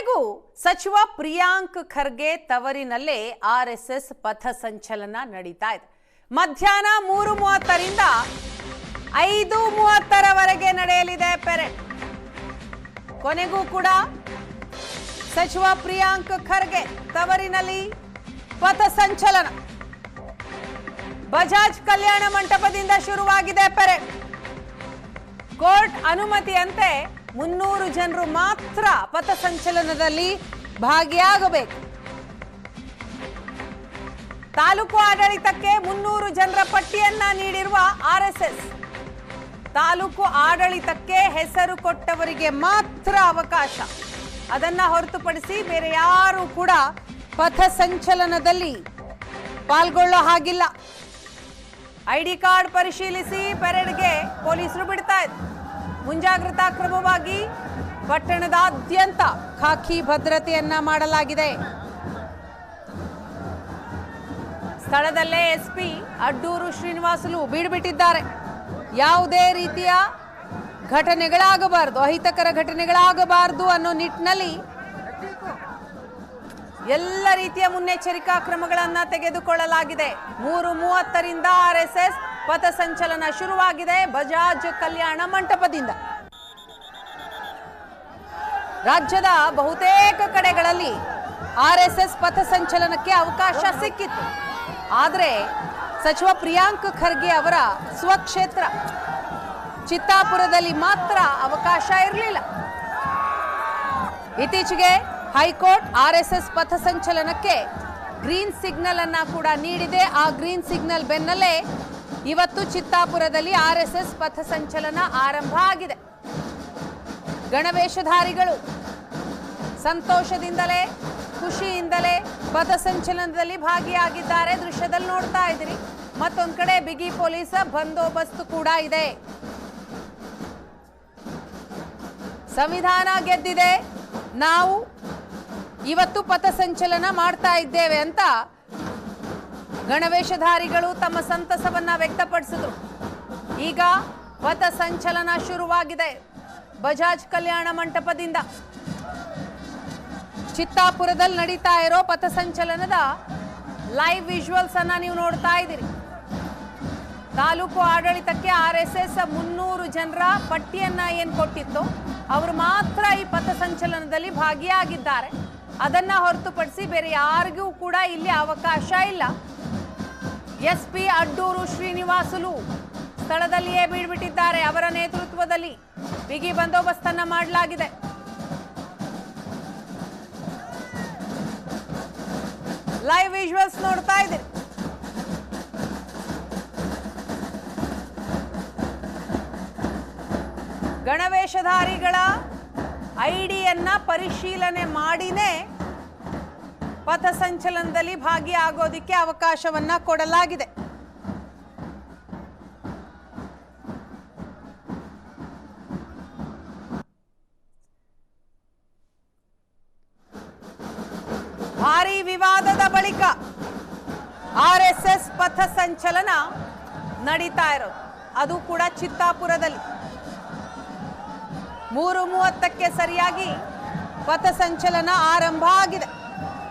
ಕೊನೆಗೂ ಸಚಿವ ಪ್ರಿಯಾಂಕ್ ಖರ್ಗೆ ತವರಿನಲ್ಲೇ ಆರ್ಎಸ್ಎಸ್ ಪಥ ಸಂಚಲನ ನಡೀತಾ ಇದೆ. ಮಧ್ಯಾಹ್ನ ಮೂರು ಮೂವತ್ತರಿಂದ ಐದು ಮೂವತ್ತರವರೆಗೆ ನಡೆಯಲಿದೆ ಪೆರೇಡ್ ಕೊನೆಗೂ ಕೂಡ ಸಚಿವ ಪ್ರಿಯಾಂಕ್ ಖರ್ಗೆ ತವರಿನಲ್ಲಿ ಪಥ ಸಂಚಲನ. ಬಜಾಜ್ ಕಲ್ಯಾಣ ಮಂಟಪದಿಂದ ಶುರುವಾಗಿದೆ ಪೆರೇಡ್ ಕೋರ್ಟ್ ಅನುಮತಿಯಂತೆ ಮುನ್ನೂರು ಜನರು ಮಾತ್ರ ಪಥಸಂಚಲನದಲ್ಲಿ ಭಾಗಿಯಾಗಬೇಕು. ತಾಲೂಕು ಆಡಳಿತಕ್ಕೆ ಮುನ್ನೂರು ಜನರ ಪಟ್ಟಿಯನ್ನ ನೀಡಿರುವ ಆರ್ಎಸ್ಎಸ್. ತಾಲೂಕು ಆಡಳಿತಕ್ಕೆ ಹೆಸರು ಕೊಟ್ಟವರಿಗೆ ಮಾತ್ರ ಅವಕಾಶ. ಅದನ್ನ ಹೊರತುಪಡಿಸಿ ಬೇರೆ ಯಾರು ಕೂಡ ಪಥಸಂಚಲನದಲ್ಲಿ ಪಾಲ್ಗೊಳ್ಳೋ ಹಾಗಿಲ್ಲ. ಐಡಿ ಕಾರ್ಡ್ ಪರಿಶೀಲಿಸಿ ಪೆರೇಡ್ಗೆ ಪೊಲೀಸರು ಬಿಡ್ತಾ ಇದ್ರು ಮುಂಜಾಗ್ರತಾ ಕ್ರಮವಾಗಿ ಪಟ್ಟಣದಾದ್ಯಂತ ಖಾಕಿ ಭದ್ರತೆಯನ್ನ ಮಾಡಲಾಗಿದೆ. ಸ್ಥಳದಲ್ಲೇ ಎಸ್ಪಿ ಅಡ್ಡೂರು ಶ್ರೀನಿವಾಸಲು ಬೀಡುಬಿಟ್ಟಿದ್ದಾರೆ. ಯಾವುದೇ ರೀತಿಯ ಘಟನೆಗಳಾಗಬಾರದು, ಅಹಿತಕರ ಘಟನೆಗಳಾಗಬಾರದು ಅನ್ನೋ ನಿಟ್ಟಿನಲ್ಲಿ ಎಲ್ಲ ರೀತಿಯ ಮುನ್ನೆಚ್ಚರಿಕಾ ಕ್ರಮಗಳನ್ನು ತೆಗೆದುಕೊಳ್ಳಲಾಗಿದೆ. ಮೂರು ಮೂವತ್ತರಿಂದ ಆರ್ಎಸ್ಎಸ್ ಪಥಸಂಚಲನ ಶುರುವಾಗಿದೆ ಬಜಾಜ್ ಕಲ್ಯಾಣ ಮಂಟಪದಿಂದ. ರಾಜ್ಯದ ಬಹುತೇಕ ಕಡೆಗಳಲ್ಲಿ ಆರ್ಎಸ್ಎಸ್ ಪಥಸಂಚಲನಕ್ಕೆ ಅವಕಾಶ ಸಿಕ್ಕಿತ್ತು. ಆದರೆ ಸಚಿವ ಪ್ರಿಯಾಂಕ್ ಖರ್ಗೆ ಅವರ ಸ್ವಕ್ಷೇತ್ರ ಚಿತ್ತಾಪುರದಲ್ಲಿ ಮಾತ್ರ ಅವಕಾಶ ಇರಲಿಲ್ಲ. ಇತ್ತೀಚೆಗೆ ಹೈಕೋರ್ಟ್ ಆರ್ಎಸ್ಎಸ್ ಪಥಸಂಚಲನಕ್ಕೆ ಗ್ರೀನ್ ಸಿಗ್ನಲ್ ಅನ್ನ ಕೂಡ ನೀಡಿದೆ. ಆ ಗ್ರೀನ್ ಸಿಗ್ನಲ್ ಬೆನ್ನಲ್ಲೇ ಇವತ್ತು ಚಿತ್ತಾಪುರದಲ್ಲಿ ಆರ್ಎಸ್ಎಸ್ ಪಥಸಂಚಲನ ಆರಂಭ ಆಗಿದೆ. ಗಣವೇಷಧಾರಿಗಳು ಸಂತೋಷದಿಂದಲೇ, ಖುಷಿಯಿಂದಲೇ ಪಥಸಂಚಲನದಲ್ಲಿ ಭಾಗಿಯಾಗಿದ್ದಾರೆ. ದೃಶ್ಯದಲ್ಲಿ ನೋಡ್ತಾ ಇದ್ದೀರಿ. ಮತ್ತೊಂದು ಕಡೆ ಬಿಗಿ ಪೊಲೀಸ್ ಬಂದೋಬಸ್ತ್ ಕೂಡ ಇದೆ. ಸಂವಿಧಾನ ಗೆದ್ದಿದೆ. ನಾವು ಇವತ್ತು ಪಥಸಂಚಲನ ಮಾಡ್ತಾ ಇದ್ದೇವೆ ಅಂತ ಗಣವೇಷಧಾರಿಗಳು ತಮ್ಮ ಸಂತಸವನ್ನ ವ್ಯಕ್ತಪಡಿಸಿದ್ರು. ಈಗ ಪಥ ಸಂಚಲನ ಶುರುವಾಗಿದೆ ಬಜಾಜ್ ಕಲ್ಯಾಣ ಮಂಟಪದಿಂದ. ಚಿತ್ತಾಪುರದಲ್ಲಿ ನಡೀತಾ ಇರೋ ಪಥಸಂಚಲನದ ಲೈವ್ ವಿಜುವಲ್ಸ್ ಅನ್ನ ನೀವು ನೋಡ್ತಾ ಇದ್ದೀರಿ. ತಾಲೂಕು ಆಡಳಿತಕ್ಕೆ ಆರ್ ಎಸ್ ಎಸ್ ಮುನ್ನೂರು ಜನರ ಪಟ್ಟಿಯನ್ನ ಏನ್ ಕೊಟ್ಟಿತ್ತು, ಅವರು ಮಾತ್ರ ಈ ಪಥಸಂಚಲನದಲ್ಲಿ ಭಾಗಿಯಾಗಿದ್ದಾರೆ. ಅದನ್ನ ಹೊರತುಪಡಿಸಿ ಬೇರೆ ಯಾರಿಗೂ ಕೂಡ ಇಲ್ಲಿ ಅವಕಾಶ ಇಲ್ಲ. ಎಸ್ ಪಿ ಅಡ್ಡೂರು ಶ್ರೀನಿವಾಸುಲು ಸ್ಥಳದಲ್ಲಿಯೇ ಬೀಳ್ಬಿಟ್ಟಿದ್ದಾರೆ. ಅವರ ನೇತೃತ್ವದಲ್ಲಿ ಬಿಗಿ ಬಂದೋಬಸ್ತನ್ನು ಮಾಡಲಾಗಿದೆ. ಲೈವ್ ವಿಜುವಲ್ಸ್ ನೋಡ್ತಾ ಇದ್ದೀರಿ. ಗಣವೇಷಧಾರಿಗಳ ಐಡಿಯನ್ನ ಪರಿಶೀಲನೆ ಮಾಡಿನೇ ಪಥಸಂಚಲನದಲ್ಲಿ ಭಾಗಿಯಾಗೋದಿಕ್ಕೆ ಅವಕಾಶವನ್ನ ಕೊಡಲಾಗಿದೆ. ಭಾರಿ ವಿವಾದದ ಬಳಿಕ ಆರ್ಎಸ್ಎಸ್ ಪಥಸಂಚಲನ ನಡೀತಾ ಇರೋದು. ಅದು ಕೂಡ ಚಿತ್ತಾಪುರದಲ್ಲಿ. ಮೂರು ಮೂವತ್ತಕ್ಕೆ ಸರಿಯಾಗಿ ಪಥಸಂಚಲನ ಆರಂಭ ಆಗಿದೆ.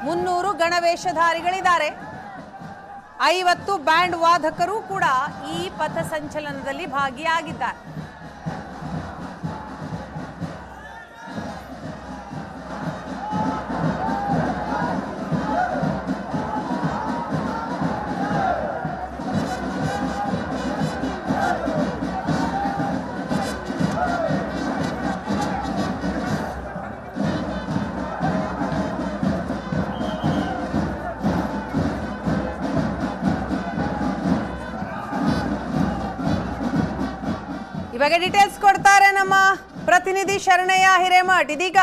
ಮುನ್ನೂರು ಗಣವೇಷಧಾರಿಗಳಿದ್ದಾರೆ. ಐವತ್ತು ಬ್ಯಾಂಡ್ ವಾದಕರು ಕೂಡ ಈ ಪಥಸಂಚಲನದಲ್ಲಿ ಭಾಗಿಯಾಗಿದ್ದಾರೆ. ಇವಾಗ ಡೀಟೇಲ್ಸ್ ಕೊಡ್ತಾರೆ ನಮ್ಮ ಪ್ರತಿನಿಧಿ ಶರಣಯ್ಯ ಹಿರೇಮಠ್. ಇದೀಗ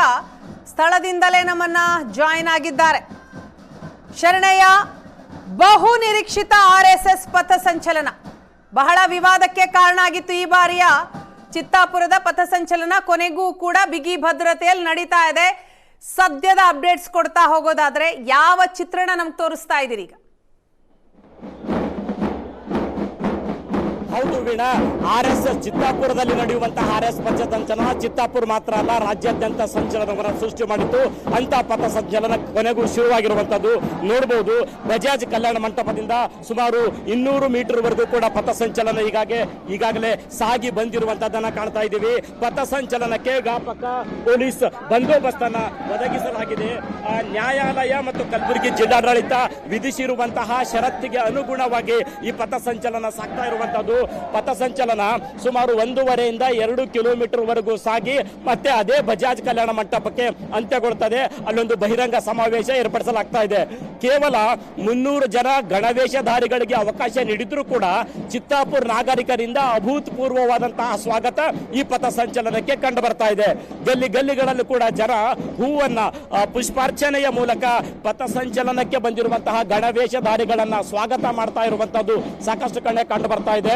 ಸ್ಥಳದಿಂದಲೇ ನಮ್ಮನ್ನ ಜಾಯಿನ್ ಆಗಿದ್ದಾರೆ. ಶರಣಯ್ಯ, ಬಹು ನಿರೀಕ್ಷಿತ ಆರ್ ಎಸ್ ಎಸ್ ಪಥಸಂಚಲನ ಬಹಳ ವಿವಾದಕ್ಕೆ ಕಾರಣ ಆಗಿತ್ತು ಈ ಬಾರಿಯ ಚಿತ್ತಾಪುರದ ಪಥಸಂಚಲನ ಕೊನೆಗೂ ಕೂಡ ಬಿಗಿ ಭದ್ರತೆಯಲ್ಲಿ ನಡೀತಾ ಇದೆ. ಸದ್ಯದ ಅಪ್ಡೇಟ್ಸ್ ಕೊಡ್ತಾ ಹೋಗೋದಾದ್ರೆ ಯಾವ ಚಿತ್ರಣ ನಮ್ಗೆ ತೋರಿಸ್ತಾ ಇದ್ದೀರಿ ಈಗ? ಹೌದು ವೀಣಾ ಆರ್ ಎಸ್ ಎಸ್ ಚಿತ್ತಾಪುರದಲ್ಲಿ ನಡೆಯುವಂತಹ ಆರ್ ಎಸ್ ಪಥಸಂಚಲನ ಚಿತ್ತಾಪುರ ಮಾತ್ರ ಅಲ್ಲ ರಾಜ್ಯಾದ್ಯಂತ ಸಂಚಲನವನ್ನು ಸೃಷ್ಟಿ ಮಾಡಿತ್ತು ಅಂತ ಪಥಸಂಚಲನ ಕೊನೆಗೂ ಶುರುವಾಗಿರುವಂತದ್ದು ನೋಡಬಹುದು ಬಜಾಜ್ ಕಲ್ಯಾಣ ಮಂಟಪದಿಂದ ಸುಮಾರು ಇನ್ನೂರು ಮೀಟರ್ ವರೆಗೂ ಕೂಡ ಪಥಸಂಚಲನ ಈಗಾಗೆ ಈಗಾಗಲೇ ಸಾಗಿ ಬಂದಿರುವಂತದ್ದನ್ನ ಕಾಣ್ತಾ ಇದ್ದೀವಿ. ಪಥಸಂಚಲನಕ್ಕೆ ವ್ಯಾಪಕ ಪೊಲೀಸ್ ಬಂದೋಬಸ್ತನ್ನ ಒದಗಿಸಲಾಗಿದೆ. ಆ, ನ್ಯಾಯಾಲಯ ಮತ್ತು ಕಲಬುರಗಿ ಜಿಲ್ಲಾಡಳಿತ ವಿಧಿಸಿರುವಂತಹ ಷರತ್ತಿಗೆ ಅನುಗುಣವಾಗಿ ಈ ಪಥಸಂಚಲನ ಸಾಗ್ತಾ ಇರುವಂತದ್ದು ಪಥಸಂಚಲನ ಸುಮಾರು ಒಂದೂವರೆಯಿಂದ ಎರಡು ಕಿಲೋಮೀಟರ್ ವರೆಗೂ ಸಾಗಿ ಮತ್ತೆ ಅದೇ ಬಜಾಜ್ ಕಲ್ಯಾಣ ಮಂಟಪಕ್ಕೆ ಅಂತ್ಯಗೊಳ್ಳುತ್ತದೆ. ಅಲ್ಲೊಂದು ಬಹಿರಂಗ ಸಮಾವೇಶ ಏರ್ಪಡಿಸಲಾಗ್ತಾ ಇದೆ. ಕೇವಲ ಮುನ್ನೂರು ಜನ ಗಣವೇಶಧಾರಿಗಳಿಗೆ ಅವಕಾಶ ನೀಡಿದ್ರೂ ಕೂಡ ಚಿತ್ತಾಪುರ ನಾಗರಿಕರಿಂದ ಅಭೂತಪೂರ್ವವಾದಂತಹ ಸ್ವಾಗತ ಈ ಪಥಸಂಚಲನಕ್ಕೆ ಕಂಡು ಬರ್ತಾ ಇದೆ. ಗಲ್ಲಿ ಗಲ್ಲಿಗಳಲ್ಲೂ ಕೂಡ ಜನ ಹೂವನ್ನ ಪುಷ್ಪಾರ್ಚನೆಯ ಮೂಲಕ ಪಥಸಂಚಲನಕ್ಕೆ ಬಂದಿರುವಂತಹ ಗಣವೇಶಧಾರಿಗಳನ್ನ ಸ್ವಾಗತ ಮಾಡ್ತಾ ಇರುವಂತಹದ್ದು ಸಾಕಷ್ಟು ಕಡೆ ಕಂಡು ಬರ್ತಾ ಇದೆ.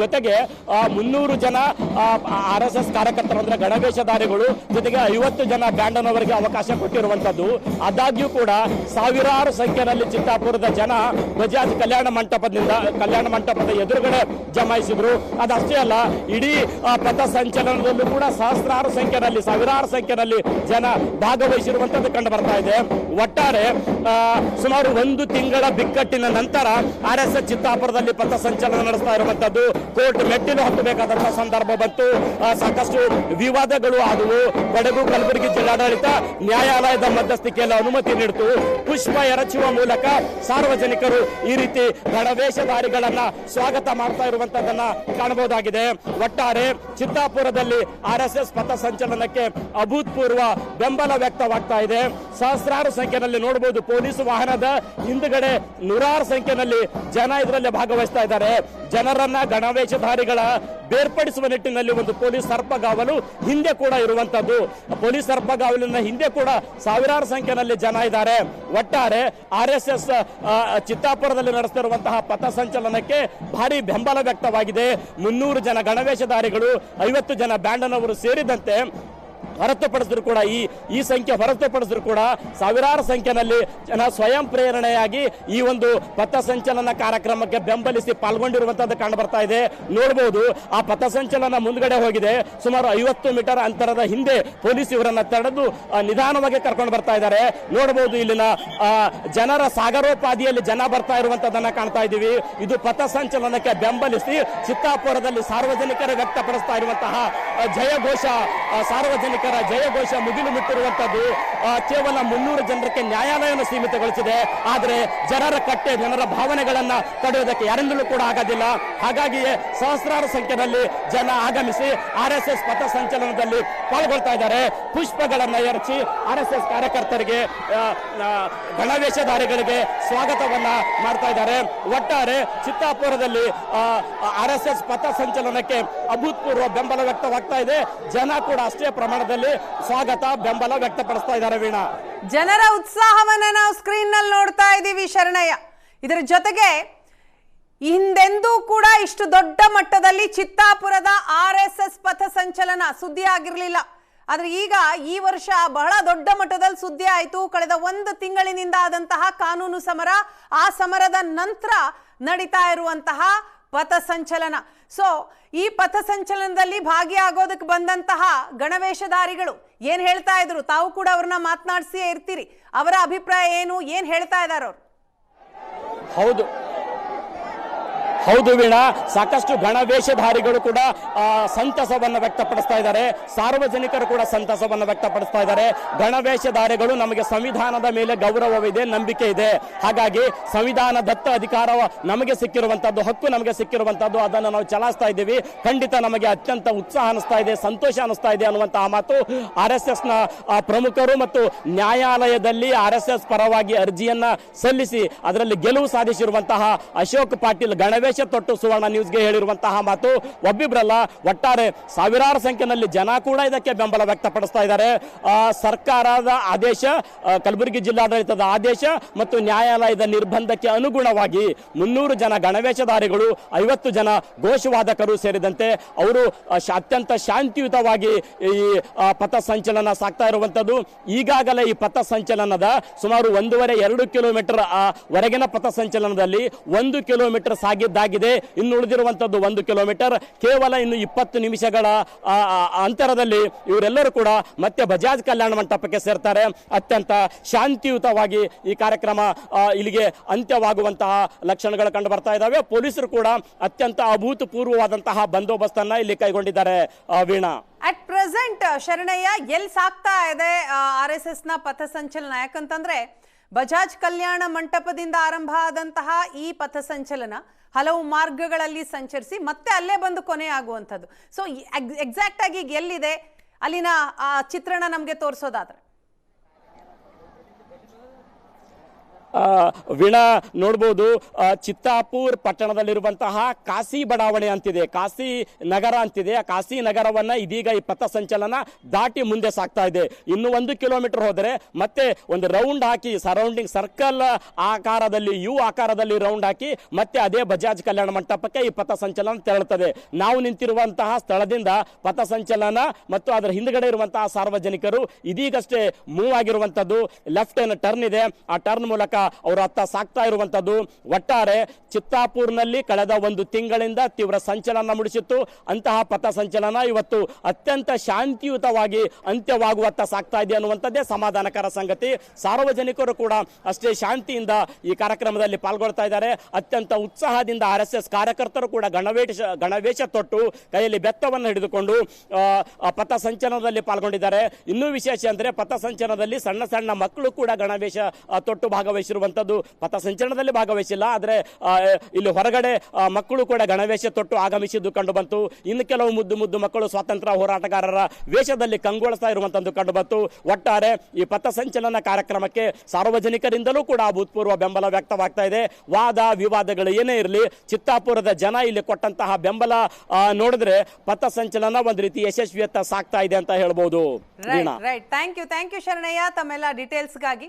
ಜೊತೆಗೆ ಮುನ್ನೂರು ಜನ ಆರ್ ಎಸ್ ಎಸ್ ಕಾರ್ಯಕರ್ತರು ಅಂದ್ರೆ ಗಣವೇಶಧಾರಿಗಳು, ಜೊತೆಗೆ ಐವತ್ತು ಜನ ಬ್ಯಾಂಡನ್ ಅವರಿಗೆ ಅವಕಾಶ ಕೊಟ್ಟಿರುವಂತದ್ದು ಆದಾಗ್ಯೂ ಕೂಡ ಸಾವಿರಾರು ಸಂಖ್ಯೆಯಲ್ಲಿ ಚಿತ್ತಾಪುರದ ಜನ ಬಜಾಜ್ ಕಲ್ಯಾಣ ಮಂಟಪದಿಂದ, ಕಲ್ಯಾಣ ಮಂಟಪದ ಎದುರುಗಡೆ ಜಮಾಯಿಸಿದ್ರು. ಅದಷ್ಟೇ ಅಲ್ಲ, ಇಡೀ ಪಥ ಸಂಚಲನದಲ್ಲೂ ಕೂಡ ಸಹಸ್ರಾರು ಸಂಖ್ಯೆಯಲ್ಲಿ, ಸಾವಿರಾರು ಸಂಖ್ಯೆಯಲ್ಲಿ ಜನ ಭಾಗವಹಿಸಿರುವಂತದ್ದು ಕಂಡು ಬರ್ತಾ ಇದೆ. ಒಟ್ಟಾರೆ ಸುಮಾರು ಒಂದು ತಿಂಗಳ ಬಿಕ್ಕಟ್ಟಿನ ನಂತರ ಆರ್ ಎಸ್ ಎಸ್ ಚಿತ್ತಾಪುರದಲ್ಲಿ ಪಥ ಸಂಚಲನ ನಡೆಸ್ತಾ ಇರುವಂತದ್ದು ಕೋರ್ಟ್ ಮೆಟ್ಟಿಲು ಹತ್ತಬೇಕಾದಂತಹ ಸಂದರ್ಭ ಬಂತು. ಸಾಕಷ್ಟು ವಿವಾದಗಳು ಆದವು. ಕೊಡಗು, ಕಲಬುರಗಿ ಜಿಲ್ಲಾಡಳಿತ ನ್ಯಾಯಾಲಯದ ಮಧ್ಯಸ್ಥಿಕೆಯಲ್ಲಿ ಅನುಮತಿ ನೀಡಿತು. ಪುಷ್ಪ ಎರಚುವ ಮೂಲಕ ಸಾರ್ವಜನಿಕರು ಈ ರೀತಿ ಗಣವೇಶಧಾರಿಗಳನ್ನ ಸ್ವಾಗತ ಮಾಡ್ತಾ ಇರುವಂತದನ್ನ ಕಾಣಬಹುದಾಗಿದೆ. ಒಟ್ಟಾರೆ ಚಿತ್ತಾಪುರದಲ್ಲಿ ಆರ್ ಎಸ್ ಎಸ್ ಪಥ ಸಂಚಲನಕ್ಕೆ ಅಭೂತಪೂರ್ವ ಬೆಂಬಲ ವ್ಯಕ್ತವಾಗ್ತಾ ಇದೆ. ಸಹಸ್ರಾರು ಸಂಖ್ಯೆಯಲ್ಲಿ ನೋಡಬಹುದು ಪೊಲೀಸ್ ವಾಹನದ ಹಿಂದುಗಡೆ ನೂರಾರು ಸಂಖ್ಯೆಯಲ್ಲಿ ಜನ ಇದರಲ್ಲಿ ಭಾಗವಹಿಸ್ತಾ ಇದ್ದಾರೆ. ಜನರನ್ನ ಗಣವೇಶಧಾರಿಗಳ ಬೇರ್ಪಡಿಸುವ ನಿಟ್ಟಿನಲ್ಲಿ ಒಂದು ಪೊಲೀಸ್ ಸರ್ಪಗಾವಲು ಹಿಂದೆ ಕೂಡ ಇರುವಂತದ್ದು. ಪೊಲೀಸ್ ಸರ್ಪಗಾವಲಿನ ಹಿಂದೆ ಕೂಡ ಸಾವಿರಾರು ಸಂಖ್ಯೆಯಲ್ಲಿ ಜನ ಇದ್ದಾರೆ. ಒಟ್ಟಾರೆ ಆರ್ ಎಸ್ ಎಸ್ ಚಿತ್ತಾಪುರದಲ್ಲಿ ನಡೆಸ್ತಿರುವಂತಹ ಪಥಸಂಚಲನಕ್ಕೆ ಭಾರಿ ಬೆಂಬಲ ವ್ಯಕ್ತವಾಗಿದೆ. ಮುನ್ನೂರು ಜನ ಗಣವೇಶಧಾರಿಗಳು ಐವತ್ತು ಜನ ಬ್ಯಾಂಡನವರು ಸೇರಿದಂತೆ ಹೊರತುಪಡಿಸಿದ್ರು ಕೂಡ ಈ ಈ ಸಂಖ್ಯೆ ಹೊರತುಪಡಿಸಿದ್ರು ಕೂಡ ಸಾವಿರಾರು ಸಂಖ್ಯೆಯಲ್ಲಿ ಜನ ಸ್ವಯಂ ಪ್ರೇರಣೆಯಾಗಿ ಈ ಒಂದು ಪಥಸಂಚಲನ ಕಾರ್ಯಕ್ರಮಕ್ಕೆ ಬೆಂಬಲಿಸಿ ಪಾಲ್ಗೊಂಡಿರುವಂತದ್ದು ಕಂಡು ಬರ್ತಾ ಇದೆ. ನೋಡಬಹುದು ಆ ಪಥಸಂಚಲನ ಮುಂದಗಡೆ ಹೋಗಿದೆ. ಸುಮಾರು ಐವತ್ತು ಮೀಟರ್ ಅಂತರದ ಹಿಂದೆ ಪೊಲೀಸ್ ಇವರನ್ನ ತಡೆದು ನಿಧಾನವಾಗಿ ಕರ್ಕೊಂಡು ಬರ್ತಾ ಇದ್ದಾರೆ. ನೋಡಬಹುದು ಇಲ್ಲಿನ ಜನರ ಸಾಗರೋಪಾದಿಯಲ್ಲಿ ಜನ ಬರ್ತಾ ಇರುವಂತದನ್ನ ಕಾಣ್ತಾ ಇದ್ದೀವಿ. ಇದು ಪಥಸಂಚಲನಕ್ಕೆ ಬೆಂಬಲಿಸಿ ಚಿತ್ತಾಪುರದಲ್ಲಿ ಸಾರ್ವಜನಿಕರು ವ್ಯಕ್ತಪಡಿಸ್ತಾ ಇರುವಂತಹ ಜಯಘೋಷ ಘೋಷ ಸಾರ್ವಜನಿಕರ ಜಯಘೋಷ ಮುಗಿಲು ಮುಟ್ಟಿರುವಂತದ್ದು ಕೇವಲ ಮುನ್ನೂರು ಜನರಕ್ಕೆ ನ್ಯಾಯಾಲಯವನ್ನು ಸೀಮಿತಗೊಳಿಸಿದೆ. ಆದರೆ ಜನರ ಕಟ್ಟೆ, ಜನರ ಭಾವನೆಗಳನ್ನ ತಡೆಯುವುದಕ್ಕೆ ಯಾರಿಂದಲೂ ಕೂಡ ಆಗೋದಿಲ್ಲ. ಹಾಗಾಗಿಯೇ ಸಹಸ್ರಾರು ಸಂಖ್ಯೆಯಲ್ಲಿ ಜನ ಆಗಮಿಸಿ ಆರ್ ಎಸ್ ಎಸ್ ಪಥ ಸಂಚಲನದಲ್ಲಿ ಪಾಲ್ಗೊಳ್ತಾ ಇದ್ದಾರೆ. ಪುಷ್ಪಗಳನ್ನ ಎರಚಿ ಆರ್ ಎಸ್ ಎಸ್ ಕಾರ್ಯಕರ್ತರಿಗೆ ಗಣವೇಶಧಾರಿಗಳಿಗೆ ಸ್ವಾಗತವನ್ನ ಮಾಡ್ತಾ ಇದ್ದಾರೆ. ಒಟ್ಟಾರೆ ಚಿತ್ತಾಪುರದಲ್ಲಿ ಆರ್ ಎಸ್ ಎಸ್ ಪಥ ಸಂಚಲನಕ್ಕೆ ಅಭೂತಪೂರ್ವ ಬೆಂಬಲ ವ್ಯಕ್ತವಾಗ್ತಾ ಇದೆ. ಜನ ಕೂಡ ಅಷ್ಟೇ ಪ್ರಮಾಣದಲ್ಲಿ ಸ್ವಾಗತ, ಬೆಂಬಲ ವ್ಯಕ್ತಪಡಿಸ್ತಾ ಇದ್ದಾರೆ ವೀಣಾ. ಜನರ ಉತ್ಸಾಹವನ್ನ ನಾವು ಸ್ಕ್ರೀನ್ನಲ್ಲಿ ನೋಡ್ತಾ ಇದ್ದೀವಿ ಶರಣಯ್ಯ. ಇದರ ಜೊತೆಗೆ ಹಿಂದೆಂದೂ ಕೂಡ ಇಷ್ಟು ದೊಡ್ಡ ಮಟ್ಟದಲ್ಲಿ ಚಿತ್ತಾಪುರದ ಆರ್ ಎಸ್ ಎಸ್ ಪಥ ಸಂಚಲನ ಸುದ್ದಿ ಆಗಿರಲಿಲ್ಲ. ಆದ್ರೆ ಈಗ ಈ ವರ್ಷ ಬಹಳ ದೊಡ್ಡ ಮಟ್ಟದಲ್ಲಿ ಸುದ್ದಿ ಆಯಿತು. ಕಳೆದ ಒಂದು ತಿಂಗಳಿನಿಂದ ಆದಂತಹ ಕಾನೂನು ಸಮರ, ಆ ಸಮರದ ನಂತರ ನಡೀತಾ ಇರುವಂತಹ ಪಥಸಂಚಲನ. ಸೊ ಈ ಪಥಸಂಚಲನದಲ್ಲಿ ಭಾಗಿಯಾಗೋದಕ್ಕೆ ಬಂದಂತಹ ಗಣವೇಷಧಾರಿಗಳು ಏನ್ ಹೇಳ್ತಾ ಇದ್ರು? ತಾವು ಕೂಡ ಅವ್ರನ್ನ ಮಾತನಾಡಿಸಿಯೇ ಇರ್ತೀರಿ. ಅವರ ಅಭಿಪ್ರಾಯ ಏನು? ಏನ್ ಹೇಳ್ತಾ ಇದ್ದಾರೆ ಅವರು? ಹೌದು. ಹೌದು ವೀಣಾ, ಸಾಕಷ್ಟು ಗಣವೇಷಧಾರಿಗಳು ಕೂಡ ಸಂತಸವನ್ನು ಸಂತಸವನ್ನ ವ್ಯಕ್ತಪಡಿಸ್ತಾ ಇದ್ದಾರೆ. ಸಾರ್ವಜನಿಕರು ಕೂಡ ಸಂತಸವನ್ನು ವ್ಯಕ್ತಪಡಿಸ್ತಾ ಇದ್ದಾರೆ. ಗಣವೇಷಧಾರಿಗಳು ನಮಗೆ ಸಂವಿಧಾನದ ಮೇಲೆ ಗೌರವವಿದೆ, ನಂಬಿಕೆ ಇದೆ. ಹಾಗಾಗಿ ಸಂವಿಧಾನ ದತ್ತ ಅಧಿಕಾರ ನಮಗೆ ಸಿಕ್ಕಿರುವಂತದ್ದು ಹಕ್ಕು ನಮಗೆ ಸಿಕ್ಕಿರುವಂತದ್ದು ಅದನ್ನು ನಾವು ಚಲಾಯಿಸ್ತಾ ಇದ್ದೀವಿ. ಖಂಡಿತ ನಮಗೆ ಅತ್ಯಂತ ಉತ್ಸಾಹ ಅನಿಸ್ತಾ ಇದೆ, ಸಂತೋಷ ಅನಿಸ್ತಾ ಇದೆ ಅನ್ನುವಂತಹ ಮಾತು ಆರ್ ಎಸ್ ಎಸ್ನ ಪ್ರಮುಖರು ಮತ್ತು ನ್ಯಾಯಾಲಯದಲ್ಲಿ ಆರ್ ಎಸ್ ಎಸ್ ಪರವಾಗಿ ಅರ್ಜಿಯನ್ನ ಸಲ್ಲಿಸಿ, ಅದರಲ್ಲಿ ಗೆಲುವು ಸಾಧಿಸಿರುವಂತಹ ಅಶೋಕ್ ಪಾಟೀಲ್ ಗಣವೇಶ ತೊಟ್ಟು ಸುವರ್ಣ ನ್ಯೂಸ್ಗೆ ಹೇಳಿರುವಂತಹ ಮಾತು ಒಬ್ಬಿಬ್ರಲ್ಲ ಒಟ್ಟಾರೆ ಸಾವಿರಾರು ಸಂಖ್ಯೆಯಲ್ಲಿ ಜನ ಕೂಡ ಇದಕ್ಕೆ ಬೆಂಬಲ ವ್ಯಕ್ತಪಡಿಸ್ತಾ ಇದ್ದಾರೆ. ಸರ್ಕಾರದ ಆದೇಶ ಕಲಬುರಗಿ ಜಿಲ್ಲಾಡಳಿತದ ಆದೇಶ ಮತ್ತು ನ್ಯಾಯಾಲಯದ ನಿರ್ಬಂಧಕ್ಕೆ ಅನುಗುಣವಾಗಿ ಮುನ್ನೂರು ಜನ ಗಣವೇಶಧಾರಿಗಳು, ಐವತ್ತು ಜನ ಘೋಷವಾದಕರು ಸೇರಿದಂತೆ ಅವರು ಅತ್ಯಂತ ಶಾಂತಿಯುತವಾಗಿ ಈ ಪಥ ಸಂಚಲನ ಸಾಕ್ತಾ ಇರುವಂತದ್ದು ಈಗಾಗಲೇ ಈ ಪಥ ಸಂಚಲನದ ಸುಮಾರು ಒಂದೂವರೆ ಎರಡು ಕಿಲೋಮೀಟರ್ ವರೆಗಿನ ಪಥ ಸಂಚಲನದಲ್ಲಿ ಒಂದು ಕಿಲೋಮೀಟರ್ ಸಾಗಿದ್ದಾಗಿ ಆಗಿದೆ. ಇನ್ನು ಉಳಿದಿರುವಂತದ್ದು ಒಂದು ಕಿಲೋಮೀಟರ್. ಕೇವಲ ಇನ್ನು ಇಪ್ಪತ್ತು ನಿಮಿಷಗಳ ಅಂತರದಲ್ಲಿ ಇವರೆಲ್ಲರೂ ಕೂಡ ಮತ್ತೆ ಬಜಾಜ್ ಕಲ್ಯಾಣ ಮಂಟಪಕ್ಕೆ ಸೇರ್ತಾರೆ. ಅತ್ಯಂತ ಶಾಂತಿಯುತವಾಗಿ ಈ ಕಾರ್ಯಕ್ರಮ ಇಲ್ಲಿಗೆ ಅಂತ್ಯವಾಗುವಂತಹ ಲಕ್ಷಣಗಳು ಕಂಡು ಬರ್ತಾ ಇದ್ದಾವೆ. ಪೊಲೀಸರು ಕೂಡ ಅತ್ಯಂತ ಅಭೂತಪೂರ್ವವಾದಂತಹ ಬಂದೋಬಸ್ತನ್ನ ಇಲ್ಲಿ ಕೈಗೊಂಡಿದ್ದಾರೆ ವೀಣಾ. ಅಟ್ ಪ್ರೆಸೆಂಟ್ ಶರಣಯ್ಯ, ಎಲ್ಲಿ ಸಾಕ್ತಾ ಇದೆ ಆರ್ ಎಸ್ ಎಸ್ನ ಪಥಸಂಚಲನ? ಯಾಕಂತಂದ್ರೆ, ಬಜಾಜ್ ಕಲ್ಯಾಣ ಮಂಟಪದಿಂದ ಆರಂಭ ಆದಂತಹ ಈ ಪಥಸಂಚಲನ ಹಲವು ಮಾರ್ಗಗಳಲ್ಲಿ ಸಂಚರಿಸಿ ಮತ್ತೆ ಅಲ್ಲೇ ಬಂದು ಕೊನೆ ಆಗುವಂಥದ್ದು. ಸೊ ಎಕ್ಸಾಕ್ಟ್ ಆಗಿ ಈಗ ಎಲ್ಲಿದೆ? ಅಲ್ಲಿನ ಆ ಚಿತ್ರಣ ನಮಗೆ ತೋರಿಸೋದಾದ್ರೆ. ವೀಣಾ ನೋಡ್ಬೋದು ಚಿತ್ತಾಪುರ್ ಪಟ್ಟಣದಲ್ಲಿರುವಂತಹ ಕಾಸಿ ಬಡಾವಣೆ ಅಂತಿದೆ. ಕಾಸಿ ನಗರ ಅಂತಿದೆ. ಆ ಕಾಸಿ ನಗರವನ್ನ ಇದೀಗ ಈ ಪಥಸಂಚಲನ ದಾಟಿ ಮುಂದೆ ಸಾಗ್ತಾ ಇದೆ. ಇನ್ನು ಒಂದು ಕಿಲೋಮೀಟರ್ ಹೋದರೆ ಮತ್ತೆ ಒಂದು ರೌಂಡ್ ಹಾಕಿ ಸರೌಂಡಿಂಗ್ ಸರ್ಕಲ್ ಆಕಾರದಲ್ಲಿ ಯು ಆಕಾರದಲ್ಲಿ ರೌಂಡ್ ಹಾಕಿ ಮತ್ತೆ ಅದೇ ಬಜಾಜ್ ಕಲ್ಯಾಣ ಮಂಟಪಕ್ಕೆ ಈ ಪಥಸಂಚಲನ ತೆರಳುತ್ತದೆ. ನಾವು ನಿಂತಿರುವಂತಹ ಸ್ಥಳದಿಂದ ಪಥಸಂಚಲನ ಮತ್ತು ಅದರ ಹಿಂದ್ಗಡೆ ಇರುವಂತಹ ಸಾರ್ವಜನಿಕರು ಇದೀಗಷ್ಟೇ ಮೂವ್ ಆಗಿರುವಂತದ್ದು ಲೆಫ್ಟ್ ಟರ್ನ್ ಇದೆ. ಆ ಟರ್ನ್ ಮೂಲಕ ಅವರು ಅತ್ತ ಸಾಕ್ತಾ ಇರುವಂತದ್ದು ಒಟ್ಟಾರೆ ಚಿತ್ತಾಪುರ್ನಲ್ಲಿ ಕಳೆದ ಒಂದು ತಿಂಗಳಿಂದ ತೀವ್ರ ಸಂಚಲನ ಮೂಡಿಸಿತ್ತು. ಅಂತಹ ಪಥ ಸಂಚಲನ ಇವತ್ತು ಅತ್ಯಂತ ಶಾಂತಿಯುತವಾಗಿ ಅಂತ್ಯವಾಗುವತ್ತ ಸಾಕ್ತಾ ಇದೆ ಅನ್ನುವಂಥದ್ದೇ ಸಮಾಧಾನಕರ ಸಂಗತಿ. ಸಾರ್ವಜನಿಕರು ಕೂಡ ಅಷ್ಟೇ ಶಾಂತಿಯಿಂದ ಈ ಕಾರ್ಯಕ್ರಮದಲ್ಲಿ ಪಾಲ್ಗೊಳ್ತಾ ಇದ್ದಾರೆ. ಅತ್ಯಂತ ಉತ್ಸಾಹದಿಂದ ಆರ್ ಎಸ್ ಎಸ್ ಕಾರ್ಯಕರ್ತರು ಕೂಡ ಗಣವೇಶ ಗಣವೇಶ ತೊಟ್ಟು ಕೈಯಲ್ಲಿ ಬೆತ್ತವನ್ನು ಹಿಡಿದುಕೊಂಡು ಪಥ ಸಂಚಲನದಲ್ಲಿ ಪಾಲ್ಗೊಂಡಿದ್ದಾರೆ. ಇನ್ನೂ ವಿಶೇಷ ಅಂದ್ರೆ ಪಥ ಸಂಚಲನದಲ್ಲಿ ಸಣ್ಣ ಸಣ್ಣ ಮಕ್ಕಳು ಕೂಡ ಗಣವೇಶ ತೊಟ್ಟು ಭಾಗವಹಿಸಿರುವಂತದ್ದು ಪಥ ಸಂಚಲನದಲ್ಲಿ ಭಾಗವಹಿಸಿಲ್ಲ ಆದ್ರೆ ಇಲ್ಲಿ ಹೊರಗಡೆ ಮಕ್ಕಳು ಕೂಡ ಗಣವೇಶ ತೊಟ್ಟು ಆಗಮಿಸಿದ್ದು ಕಂಡು ಬಂತು. ಇನ್ನು ಕೆಲವು ಮುದ್ದು ಮುದ್ದು ಮಕ್ಕಳು ಸ್ವಾತಂತ್ರ್ಯ ಹೋರಾಟಗಾರರ ವೇಷದಲ್ಲಿ ಕಂಗೊಳಿಸ್ತಾ ಇರುವಂತದ್ದು ಕಂಡು ಬಂತು. ಒಟ್ಟಾರೆ ಈ ಪಥಸಂಚಲನ ಕಾರ್ಯಕ್ರಮಕ್ಕೆ ಸಾರ್ವಜನಿಕರಿಂದಲೂ ಕೂಡ ಅಭೂತಪೂರ್ವ ಬೆಂಬಲ ವ್ಯಕ್ತವಾಗ್ತಾ ಇದೆ. ವಾದ ವಿವಾದಗಳು ಏನೇ ಇರಲಿ ಚಿತ್ತಾಪುರದ ಜನ ಇಲ್ಲಿ ಕೊಟ್ಟಂತಹ ಬೆಂಬಲ ನೋಡಿದ್ರೆ ಪಥಸಂಚಲನ ಸಂಚಲನ ಒಂದ್ ರೀತಿ ಯಶಸ್ವಿಯತ್ತ ಸಾಗ್ತಾ ಇದೆ ಅಂತ ಹೇಳ್ಬೋದು. Thank you thank you Sharanayya. ತಮ್ಮೆಲ್ಲ ಡೀಟೇಲ್ಸ್ಗಾಗಿ